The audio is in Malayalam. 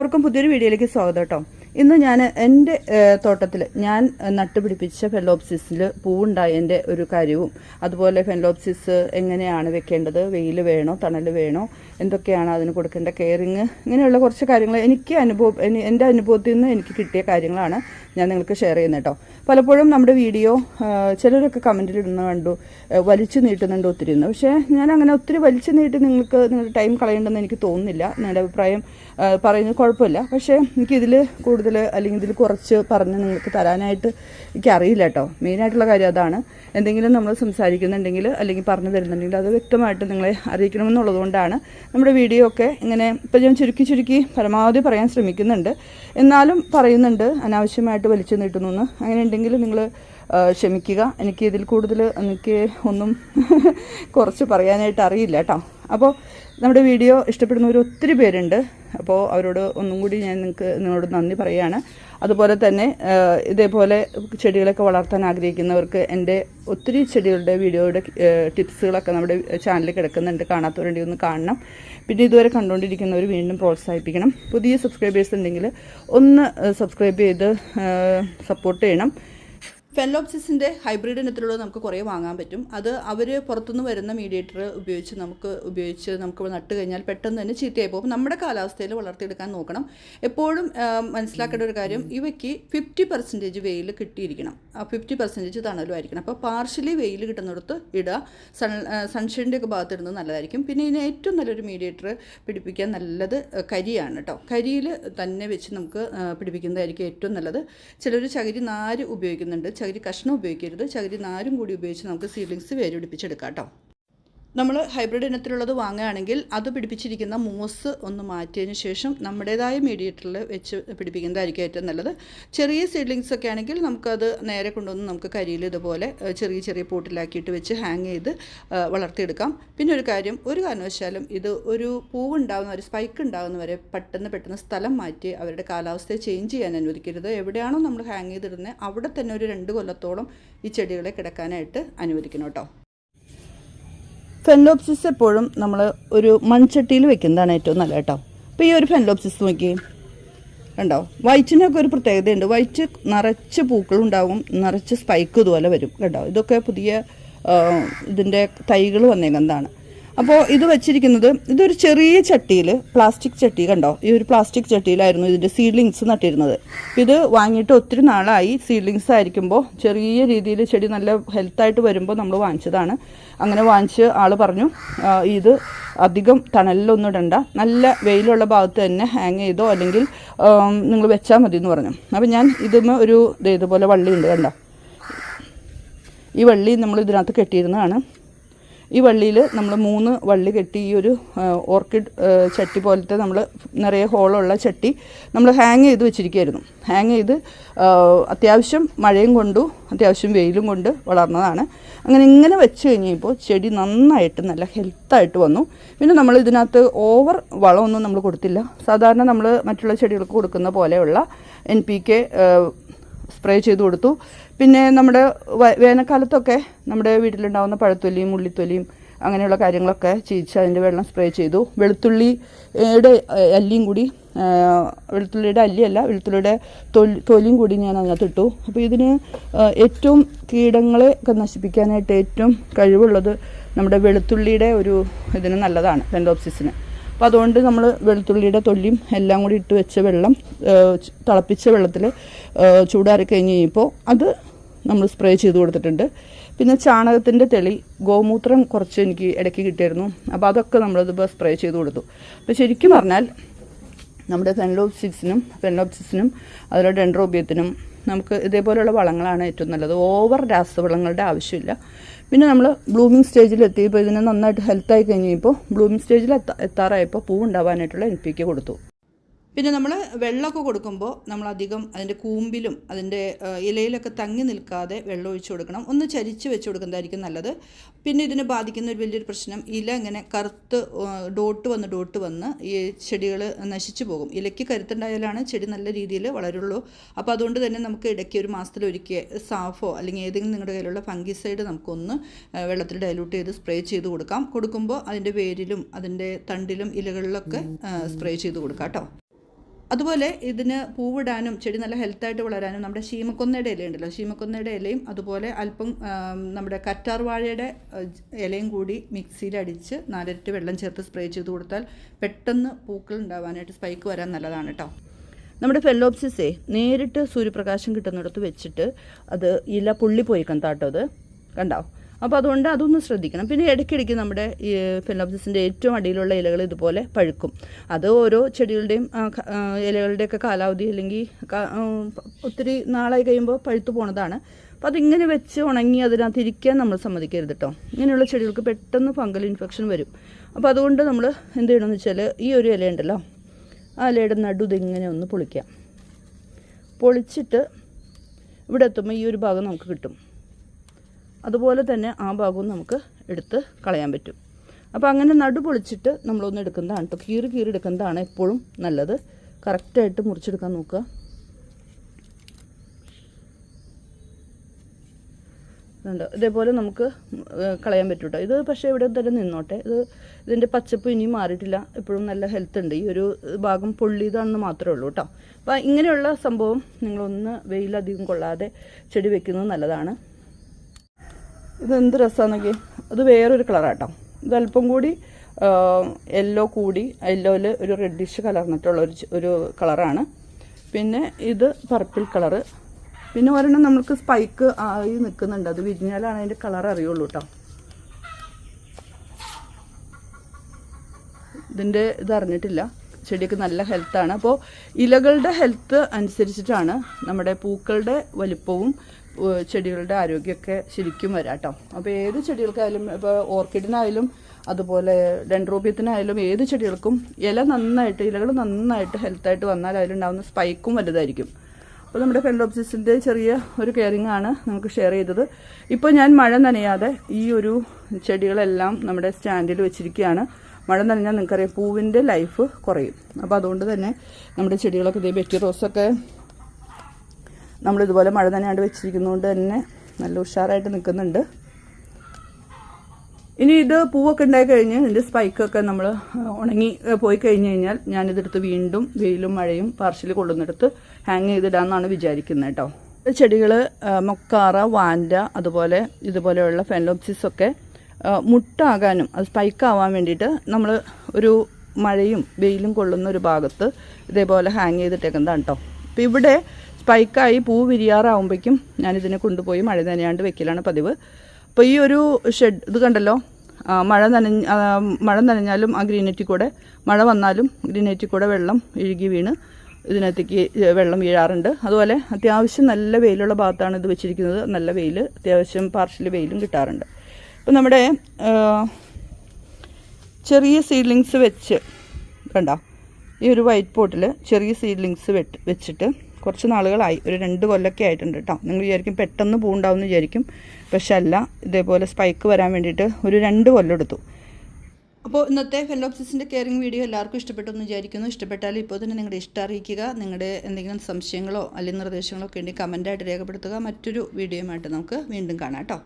എല്ലാവർക്കും പുതിയൊരു വീഡിയോയിലേക്ക് സ്വാഗതം കേട്ടോ. ഇന്ന് ഞാൻ എന്റെ തോട്ടത്തിൽ ഞാൻ നട്ടുപിടിപ്പിച്ച ഫെലോപ്സിസിൽ പൂവുണ്ടായതിന്റെ ഒരു കാര്യവും അതുപോലെ ഫെലോപ്സിസ് എങ്ങനെയാണ് വെക്കേണ്ടത്? വെയിൽ വേണോ? തണൽ വേണോ? എന്തൊക്കെയാണ് അതിന് കൊടുക്കേണ്ട കെയറിങ്? ഇങ്ങനെയുള്ള കുറച്ച് കാര്യങ്ങൾ എനിക്ക് അനുഭവം എന്റെ അനുഭവത്തിൽ നിന്ന് എനിക്ക് കിട്ടിയ കാര്യങ്ങളാണ് ഞാൻ നിങ്ങൾക്ക് ഷെയർ ചെയ്യുന്നത് കേട്ടോ. പലപ്പോഴും നമ്മുടെ വീഡിയോ ചിലരൊക്കെ കമന്റിലിടുന്ന കണ്ടു വലിച്ചു നീട്ടുന്നുണ്ട് ഒത്തിരി ഇന്ന് പക്ഷേ ഞാൻ അങ്ങനെ ഒത്തിരി വലിച്ചു നീട്ടി നിങ്ങൾക്ക് നിങ്ങളുടെ ടൈം കളയേണ്ടെന്ന് എനിക്ക് തോന്നുന്നില്ല. നിങ്ങളുടെ അഭിപ്രായം പറയുന്നത് കുഴപ്പമില്ല. പക്ഷേ എനിക്കിതിൽ കൂടുതൽ അല്ലെങ്കിൽ ഇതിൽ കുറച്ച് പറഞ്ഞ് നിങ്ങൾക്ക് തരാനായിട്ട് എനിക്കറിയില്ല കേട്ടോ. മെയിനായിട്ടുള്ള കാര്യം അതാണ്. എന്തെങ്കിലും നമ്മൾ സംസാരിക്കുന്നുണ്ടെങ്കിൽ അല്ലെങ്കിൽ പറഞ്ഞു തരുന്നുണ്ടെങ്കിൽ അത് വ്യക്തമായിട്ട് നിങ്ങളെ അറിയിക്കണമെന്നുള്ളതുകൊണ്ടാണ് നമ്മുടെ വീഡിയോ ഒക്കെ ഇങ്ങനെ ഇപ്പം ഞാൻ ചുരുക്കി ചുരുക്കി പരമാവധി പറയാൻ ശ്രമിക്കുന്നുണ്ട്. എന്നാലും പറയുന്നുണ്ട് അനാവശ്യമായിട്ട് വലിച്ചു നീട്ടുന്നു എന്ന്. അങ്ങനെ ഉണ്ടെങ്കിൽ നിങ്ങൾ ക്ഷമിക്കുക. എനിക്ക് ഇതിൽ കൂടുതൽ എനിക്ക് ഒന്നും കുറച്ച് പറയാനായിട്ട് അറിയില്ല കേട്ടോ. അപ്പോൾ നമ്മുടെ വീഡിയോ ഇഷ്ടപ്പെടുന്നവർ ഒത്തിരി പേരുണ്ട്. അപ്പോൾ അവരോട് ഒന്നും കൂടി ഞാൻ നിങ്ങൾക്ക് നിങ്ങളോട് നന്ദി പറയുകയാണ് അതുപോലെ തന്നെ ഇതേപോലെ ചെടികളൊക്കെ വളർത്താൻ ആഗ്രഹിക്കുന്നവർക്ക് എന്റെ ഒത്തിരി ചെടികളുടെ വീഡിയോയുടെ ടിപ്സുകളൊക്കെ നമ്മുടെ ചാനലിൽ കിടക്കുന്നുണ്ട്. കാണാത്തവരുണ്ടെങ്കിൽ ഒന്ന് കാണണം. പിന്നെ ഇതുവരെ കണ്ടുകൊണ്ടിരിക്കുന്നവർ വീണ്ടും പ്രോത്സാഹിപ്പിക്കണം. പുതിയ സബ്സ്ക്രൈബേഴ്സ് ഉണ്ടെങ്കിൽ ഒന്ന് സബ്സ്ക്രൈബ് ചെയ്ത് സപ്പോർട്ട് ചെയ്യണം. ഫെലോപ്സിസിന്റെ ഹൈബ്രിഡ് ഇനത്തിലുള്ളത് നമുക്ക് കുറേ വാങ്ങാൻ പറ്റും. അത് അവർ പുറത്തുനിന്ന് വരുന്ന മീഡിയേറ്റർ ഉപയോഗിച്ച് നമുക്ക് ഉപയോഗിച്ച് നമുക്ക് നട്ട് കഴിഞ്ഞാൽ പെട്ടെന്ന് തന്നെ ചീത്തയായി പോകും. നമ്മുടെ കാലാവസ്ഥയിൽ വളർത്തിയെടുക്കാൻ നോക്കണം. എപ്പോഴും മനസ്സിലാക്കേണ്ട ഒരു കാര്യം ഇവയ്ക്ക് ഫിഫ്റ്റി പെർസെന്റേജ് വെയിൽ കിട്ടിയിരിക്കണം. ആ ഫിഫ്റ്റി പെർസെന്റേജ് തണലും ആയിരിക്കണം അപ്പോൾ പാർഷ്യലി വെയിൽ കിട്ടുന്നിടത്ത് ഇടുക സൺ സൺഷൈന്റെ ഒക്കെ ഭാഗത്ത് ഇടുന്നത് നല്ലതായിരിക്കും. പിന്നെ ഇതിന് ഏറ്റവും നല്ലൊരു മീഡിയേറ്റർ പിടിപ്പിക്കാൻ നല്ലത് കരിയാണ് കേട്ടോ. കരിയിൽ തന്നെ വെച്ച് നമുക്ക് പിടിപ്പിക്കുന്നതായിരിക്കും ഏറ്റവും നല്ലത്. ചിലർ ചകിരി നാര് ഉപയോഗിക്കുന്നുണ്ട്. ചകിരി കഷ്ണം ഉപയോഗിക്കരുത് ചകിരി നാരും കൂടി ഉപയോഗിച്ച് നമുക്ക് സീഡ്ലിങ്സ് വേരുപിടിപ്പിച്ചെടുക്കാം കേട്ടോ നമ്മൾ ഹൈബ്രിഡ് ഇനത്തിലുള്ളത് വാങ്ങുകയാണെങ്കിൽ അത് പിടിപ്പിച്ചിരിക്കുന്ന മൂസ് ഒന്ന് മാറ്റിയതിന് ശേഷം നമ്മുടേതായ മീഡിയേറ്ററിൽ വെച്ച് പിടിപ്പിക്കുന്നതായിരിക്കും ഏറ്റവും നല്ലത്. ചെറിയ സീഡ്ലിങ്സ് ഒക്കെ ആണെങ്കിൽ നമുക്കത് നേരെ കൊണ്ടുവന്ന് നമുക്ക് കരിയിൽ ഇതുപോലെ ചെറിയ ചെറിയ പോട്ടിലാക്കിയിട്ട് വെച്ച് ഹാങ് ചെയ്ത് വളർത്തിയെടുക്കാം. പിന്നെ ഒരു കാര്യം ഒരു കാരണവശാലും ഇത് ഒരു പൂവുണ്ടാകുന്ന ഒരു സ്പൈക്ക് ഉണ്ടാകുന്ന വരെ പെട്ടെന്ന് പെട്ടെന്ന് സ്ഥലം മാറ്റി അവരുടെ കാലാവസ്ഥയെ ചേഞ്ച് ചെയ്യാൻ അനുവദിക്കരുത്. എവിടെയാണോ നമ്മൾ ഹാങ് ചെയ്തിടുന്നത് അവിടെ തന്നെ ഒരു രണ്ട് കൊല്ലത്തോളം ഈ ചെടികളെ കിടക്കാനായിട്ട് അനുവദിക്കണം കേട്ടോ. ഫെൻലോപ്സിസ് എപ്പോഴും നമ്മൾ ഒരു മൺചട്ടിയിൽ വെക്കുന്നതാണ് ഏറ്റവും നല്ല കേട്ടോ. അപ്പോൾ ഈ ഒരു ഫെൻലോപ്സിസ് നോക്കി കണ്ടോ? വൈറ്റിനൊക്കെ ഒരു പ്രത്യേകതയുണ്ട്. വൈറ്റ് നിറച്ച് പൂക്കളുണ്ടാവും നിറച്ച് സ്പൈക്ക് ഇതുപോലെ വരും. കേട്ടോ ഇതൊക്കെ പുതിയ ഇതിന്റെ തൈകൾ വന്നേക്കുന്നതാണ്. അപ്പോൾ ഇത് വെച്ചിരിക്കുന്നത് ഇതൊരു ചെറിയ ചട്ടിയിൽ പ്ലാസ്റ്റിക് ചട്ടി കണ്ടോ? ഈ ഒരു പ്ലാസ്റ്റിക് ചട്ടിയിലായിരുന്നു ഇതിന്റെ സീഡ്ലിങ്സ് നട്ടിരുന്നത്. ഇത് വാങ്ങിയിട്ട് ഒത്തിരി നാളായി സീഡ്ലിങ്സ് ആയിരിക്കുമ്പോൾ ചെറിയ രീതിയിൽ ചെടി നല്ല ഹെൽത്തായിട്ട് വരുമ്പോൾ നമ്മൾ വാങ്ങിച്ചതാണ്. അങ്ങനെ വാങ്ങിച്ച് ആൾ പറഞ്ഞു ഇത് അധികം തണലിലൊന്നും ഇടണ്ട. നല്ല വെയിലുള്ള ഭാഗത്ത് തന്നെ ഹാങ് ചെയ്തോ? അല്ലെങ്കിൽ നിങ്ങൾ വെച്ചാൽ മതി എന്ന് പറഞ്ഞു. അപ്പോൾ ഞാൻ ഇതിന് ഒരു ഇതുപോലെ വള്ളിയുണ്ട് കണ്ടോ? ഈ വള്ളി നമ്മൾ ഇതിനകത്ത് കെട്ടിയിരുന്നതാണ്. ഈ വള്ളിയിൽ നമ്മൾ മൂന്ന് വള്ളി കെട്ടി ഈ ഒരു ഓർക്കിഡ് ചട്ടി പോലത്തെ നമ്മൾ നിറയെ ഹോളുള്ള ചട്ടി നമ്മൾ ഹാങ് ചെയ്ത് വെച്ചിരിക്കുകയായിരുന്നു ഹാങ് ചെയ്ത് അത്യാവശ്യം മഴയും കൊണ്ടു അത്യാവശ്യം വെയിലും കൊണ്ട് വളർന്നതാണ്. അങ്ങനെ ഇങ്ങനെ വെച്ച് കഴിഞ്ഞപ്പോൾ ചെടി നന്നായിട്ട് നല്ല ഹെൽത്തായിട്ട് വന്നു. പിന്നെ നമ്മൾ ഇതിനകത്ത് ഓവർ വളമൊന്നും നമ്മൾ കൊടുത്തില്ല. സാധാരണ നമ്മൾ മറ്റുള്ള ചെടികൾക്ക് കൊടുക്കുന്ന പോലെയുള്ള എൻ പി കെ സ്പ്രേ ചെയ്ത് കൊടുത്തു. പിന്നെ നമ്മുടെ വേനൽക്കാലത്തൊക്കെ നമ്മുടെ വീട്ടിലുണ്ടാകുന്ന പഴത്തൊലിയും ഉള്ളിത്തൊലിയും അങ്ങനെയുള്ള കാര്യങ്ങളൊക്കെ ചീച്ച് അതിന്റെ വെള്ളം സ്പ്രേ ചെയ്തു. വെളുത്തുള്ളിയുടെ അല്ലിയും കൂടി വെളുത്തുള്ളിയുടെ അല്ലിയല്ല വെളുത്തുള്ളിയുടെ തൊലി തൊലിയും കൂടി ഞാൻ അതിനകത്തിട്ടു. അപ്പോൾ ഇതിന് ഏറ്റവും കീടങ്ങളെ ഒക്കെ നശിപ്പിക്കാനായിട്ട് ഏറ്റവും കഴിവുള്ളത് നമ്മുടെ വെളുത്തുള്ളിയുടെ ഒരു ഇതിന് നല്ലതാണ് പെൻഡോപ്സിസിന് അപ്പോൾ അതുകൊണ്ട് നമ്മൾ വെളുത്തുള്ളിയുടെ തൊല്ലിയും എല്ലാം കൂടി ഇട്ട് വെച്ച വെള്ളം തിളപ്പിച്ച വെള്ളത്തിൽ ചൂടാറി കഴിഞ്ഞ് കഴിഞ്ഞപ്പോൾ അത് നമ്മൾ സ്പ്രേ ചെയ്ത് കൊടുത്തിട്ടുണ്ട്. പിന്നെ ചാണകത്തിന്റെ തെളി ഗോമൂത്രം കുറച്ച് എനിക്ക് ഇടയ്ക്ക് കിട്ടിയിരുന്നു അപ്പോൾ അതൊക്കെ നമ്മളിതിപ്പോൾ സ്പ്രേ ചെയ്ത് കൊടുത്തു. അപ്പോൾ ശരിക്കും പറഞ്ഞാൽ നമ്മുടെ ഫെൻലോപ്സിക്സിനും ഫെൻലോപ്സിക്സിനും അതുപോലെ ഡെൻഡ്രോബിയത്തിനും നമുക്ക് ഇതേപോലെയുള്ള വളങ്ങളാണ് ഏറ്റവും നല്ലത്. ഓവർ രാസവളങ്ങളുടെ ആവശ്യമില്ല. പിന്നെ നമ്മൾ ബ്ലൂമിങ് സ്റ്റേജിൽ എത്തിയപ്പോൾ ഇതിനെ നന്നായിട്ട് ഹെൽത്തായി കഴിഞ്ഞപ്പോൾ ബ്ലൂമിങ് സ്റ്റേജിൽ എത്താ എത്താറായപ്പോൾ പൂ ഉണ്ടാവാനായിട്ടുള്ള എൻ പി കെ കൊടുത്തു. പിന്നെ നമ്മൾ വെള്ളമൊക്കെ കൊടുക്കുമ്പോൾ നമ്മൾ അധികം അതിന്റെ കൂമ്പിലും അതിന്റെ ഇലയിലൊക്കെ തങ്ങി നിൽക്കാതെ വെള്ളം ഒഴിച്ചു കൊടുക്കണം. ഒന്ന് ചരിച്ച് വെച്ച് കൊടുക്കുന്നതായിരിക്കും നല്ലത്. പിന്നെ ഇതിനെ ബാധിക്കുന്ന ഒരു വലിയൊരു പ്രശ്നം ഇല ഇങ്ങനെ കറുത്ത് ഡോട്ട് വന്ന് ഡോട്ട് വന്ന് ഈ ചെടികൾ നശിച്ചു പോകും. ഇലയ്ക്ക് കരുത്തുണ്ടായാലാണ് ചെടി നല്ല രീതിയിൽ വളരുള്ളൂ. അപ്പോൾ അതുകൊണ്ട് തന്നെ നമുക്ക് ഇടയ്ക്ക് ഒരു മാസത്തിലൊരിക്കൽ സാഫോ അല്ലെങ്കിൽ ഏതെങ്കിലും നിങ്ങളുടെ കയ്യിലുള്ള ഫംഗിസൈഡ് നമുക്കൊന്ന് വെള്ളത്തിൽ ഡൈലൂട്ട് ചെയ്ത് സ്പ്രേ ചെയ്ത് കൊടുക്കാം. കൊടുക്കുമ്പോൾ അതിന്റെ വേരിലും അതിന്റെ തണ്ടിലും ഇലകളിലൊക്കെ സ്പ്രേ ചെയ്ത് കൊടുക്കാം കേട്ടോ. അതുപോലെ ഇതിന് പൂവിടാനും ചെടി നല്ല ഹെൽത്തായിട്ട് വളരാനും നമ്മുടെ ശീമക്കൊന്നയുടെ ഇലയുണ്ടല്ലോ ശീമക്കൊന്നയുടെ ഇലയും അതുപോലെ അല്പം നമ്മുടെ കറ്റാർ വാഴയുടെ ഇലയും കൂടി മിക്സിയിലടിച്ച് നാലരട്ടി വെള്ളം ചേർത്ത് സ്പ്രേ ചെയ്ത് കൊടുത്താൽ പെട്ടെന്ന് പൂക്കൾ ഉണ്ടാവാനായിട്ട് സ്പൈക്ക് വരാൻ നല്ലതാണ് കേട്ടോ നമ്മുടെ ഫെല്ലോപ്സിസേ നേരിട്ട് സൂര്യപ്രകാശം കിട്ടുന്നിടത്ത് വെച്ചിട്ട് അത് ഇല പുള്ളി പോയി താട്ടോ അത്. കണ്ടോ? അപ്പോൾ അതുകൊണ്ട് അതൊന്ന് ശ്രദ്ധിക്കണം. പിന്നെ ഇടയ്ക്കിടയ്ക്ക് നമ്മുടെ ഈ ഫിലോപ്സിന്റെ ഏറ്റവും അടിയിലുള്ള ഇലകൾ ഇതുപോലെ പഴുക്കും. അത് ഓരോ ചെടികളുടെയും ഇലകളുടെയൊക്കെ കാലാവധി അല്ലെങ്കിൽ ഒത്തിരി നാളായി കഴിയുമ്പോൾ പഴുത്തു പോണതാണ്. അപ്പോൾ അതിങ്ങനെ വെച്ച് ഉണങ്ങി അതിനകത്ത് ഇരിക്കാൻ നമ്മൾ സമ്മതിക്കരുത് കേട്ടോ ഇങ്ങനെയുള്ള ചെടികൾക്ക് പെട്ടെന്ന് ഫംഗൽ ഇൻഫെക്ഷൻ വരും. അപ്പോൾ അതുകൊണ്ട് നമ്മൾ എന്ത് ചെയ്യണമെന്ന് വെച്ചാൽ ഈ ഒരു ഇല ഉണ്ടല്ലോ ആ ഇലയുടെ നടു ഇങ്ങനെ ഒന്ന് പൊളിക്കാം. പൊളിച്ചിട്ട് ഇവിടെ എത്തുമ്പോൾ ഈ ഒരു ഭാഗം നമുക്ക് കിട്ടും. അതുപോലെ തന്നെ ആ ഭാഗവും നമുക്ക് എടുത്ത് കളയാൻ പറ്റും. അപ്പോൾ അങ്ങനെ നടു പൊളിച്ചിട്ട് നമ്മളൊന്ന് എടുക്കുന്നതാണ്. കേട്ടോ കീറി കീറി എടുക്കുന്നതാണ് എപ്പോഴും നല്ലത്. കറക്റ്റായിട്ട് മുറിച്ചെടുക്കാൻ നോക്കുക. ഇതേപോലെ നമുക്ക് കളയാൻ പറ്റും കേട്ടോ ഇത് പക്ഷേ ഇവിടെ തന്നെ നിന്നോട്ടെ. ഇത് ഇതിന്റെ പച്ചപ്പ് ഇനിയും മാറിയിട്ടില്ല. എപ്പോഴും നല്ല ഹെൽത്ത് ഉണ്ട്. ഈ ഒരു ഭാഗം പൊള്ളിയതാണെന്ന് മാത്രമേ ഉള്ളൂ കേട്ടോ. അപ്പോൾ ഇങ്ങനെയുള്ള സംഭവം നിങ്ങളൊന്ന് വെയിലധികം കൊള്ളാതെ ചെടി വെക്കുന്നത് നല്ലതാണ്. ഇത് എന്ത് രസമാണെന്നൊക്കെ അത് വേറൊരു കളറാട്ടോ. ഇത് അല്പം കൂടി യെല്ലോ കൂടി യെല്ലോയിൽ ഒരു റെഡിഷ് കലർന്നിട്ടുള്ള ഒരു ഒരു കളറാണ്. പിന്നെ ഇത് പർപ്പിൾ കളറ്. പിന്നെ ഒരെണ്ണം നമുക്ക് സ്പൈക്ക് ആയി നിൽക്കുന്നുണ്ട് അത് വിരിഞ്ഞാലാണ് അതിന്റെ കളർ അറിയുള്ളൂ കേട്ടോ ഇതിന്റെ ഇത് അറിഞ്ഞിട്ടില്ല. ചെടിക്ക് നല്ല ഹെൽത്താണ് അപ്പോൾ ഇലകളുടെ ഹെൽത്ത് അനുസരിച്ചിട്ടാണ് നമ്മുടെ പൂക്കളുടെ വലിപ്പവും ചെടികളുടെ ആരോഗ്യമൊക്കെ ശരിക്കും വരാം കേട്ടോ അപ്പോൾ ഏത് ചെടികൾക്കായാലും ഇപ്പോൾ ഓർക്കിഡിനായാലും അതുപോലെ ഡെൻഡ്രോബിയത്തിനായാലും ഏത് ചെടികൾക്കും ഇല നന്നായിട്ട് ഇലകൾ നന്നായിട്ട് ഹെൽത്തായിട്ട് വന്നാൽ അതിലുണ്ടാകുന്ന സ്പൈക്കും വലുതായിരിക്കും. അപ്പോൾ നമ്മുടെ ഫെൻഡോപ്സിസിന്റെ ചെറിയ ഒരു കെയറിംഗ് ആണ് നമുക്ക് ഷെയർ ചെയ്തത്. ഇപ്പോൾ ഞാൻ മഴ നനയാതെ ഈ ഒരു ചെടികളെല്ലാം നമ്മുടെ സ്റ്റാൻഡിൽ വെച്ചിരിക്കുകയാണ്. മഴ നനഞ്ഞാൽ നിങ്ങൾക്കറിയാം പൂവിന്റെ ലൈഫ് കുറയും. അപ്പോൾ അതുകൊണ്ട് തന്നെ നമ്മുടെ ചെടികളൊക്കെ ഇതേ ബെറ്റി റോസൊക്കെ നമ്മളിതുപോലെ മഴ നനയാണ്ട് വെച്ചിരിക്കുന്നതുകൊണ്ട് തന്നെ നല്ല ഉഷാറായിട്ട് നിൽക്കുന്നുണ്ട്. ഇനി ഇത് പൂവൊക്കെ ഉണ്ടായി കഴിഞ്ഞ് ഇതിന്റെ സ്പൈക്കൊക്കെ നമ്മൾ ഉണങ്ങി പോയി കഴിഞ്ഞ് കഴിഞ്ഞാൽ ഞാനിതെടുത്ത് വീണ്ടും വെയിലും മഴയും പാർശ്വലി കൊള്ളുന്നിടത്ത് ഹാങ് ചെയ്തിടാമെന്നാണ് വിചാരിക്കുന്നത് കേട്ടോ ചെടികൾ മൊക്കാറ വാൻഡ അതുപോലെ ഇതുപോലെയുള്ള ഫെൻലോപ്സിസ് ഒക്കെ മുട്ടാകാനും അത് സ്പൈക്കാവാൻ വേണ്ടിയിട്ട് നമ്മൾ ഒരു മഴയും വെയിലും കൊള്ളുന്ന ഒരു ഭാഗത്ത് ഇതേപോലെ ഹാങ് ചെയ്തിട്ടേക്കുന്നതാണ് കേട്ടോ അപ്പോൾ ഇവിടെ സ്പൈക്കായി പൂ വിരിയാറാവുമ്പോഴേക്കും ഞാനിതിനെ കൊണ്ടുപോയി മഴ നനയാണ്ട് വെക്കലാണ് പതിവ്. അപ്പോൾ ഈ ഒരു ഷെഡ് ഇത് കണ്ടല്ലോ? മഴ നനഞ്ഞ് മഴ നനഞ്ഞാലും ആ ഗ്രീനറ്റി കൂടെ മഴ വന്നാലും ഗ്രീനറ്റി കൂടെ വെള്ളം ഇഴുകി വീണ് ഇതിനകത്തേക്ക് വെള്ളം വീഴാറുണ്ട്. അതുപോലെ അത്യാവശ്യം നല്ല വെയിലുള്ള ഭാഗത്താണ് ഇത് വെച്ചിരിക്കുന്നത്. നല്ല വെയിൽ അത്യാവശ്യം പാർഷ്യൽ വെയിലും കിട്ടാറുണ്ട്. അപ്പോൾ നമ്മുടെ ചെറിയ സീഡ്ലിങ്സ് വെച്ച് കണ്ട? ഈ ഒരു വൈറ്റ് പോട്ടിൽ ചെറിയ സീഡ്ലിങ്സ് വെച്ചിട്ട് കുറച്ച് നാളുകളായി. ഒരു രണ്ട് കൊല്ലമൊക്കെ ആയിട്ടുണ്ട് കേട്ടോ നിങ്ങൾ വിചാരിക്കും പെട്ടെന്ന് പൂണ്ടാവും എന്ന് വിചാരിക്കും. പക്ഷെ അല്ല ഇതേപോലെ സ്പൈക്ക് വരാൻ വേണ്ടിയിട്ട് ഒരു രണ്ട് കൊല്ലം എടുത്തു. അപ്പോൾ ഇന്നത്തെ ഫെലോപ്സിസിന്റെ കെയറിംഗ് വീഡിയോ എല്ലാവർക്കും ഇഷ്ടപ്പെട്ടു എന്ന് വിചാരിക്കുന്നു. ഇഷ്ടപ്പെട്ടാൽ ഇപ്പോൾ തന്നെ നിങ്ങളുടെ ഇഷ്ടം അറിയിക്കുക. നിങ്ങളുടെ എന്തെങ്കിലും സംശയങ്ങളോ അല്ലെങ്കിൽ നിർദ്ദേശങ്ങളോ ഒക്കെ ഉണ്ടെങ്കിൽ കമന്റായിട്ട് രേഖപ്പെടുത്തുക. മറ്റൊരു വീഡിയോയുമായിട്ട് നമുക്ക് വീണ്ടും കാണാം കേട്ടോ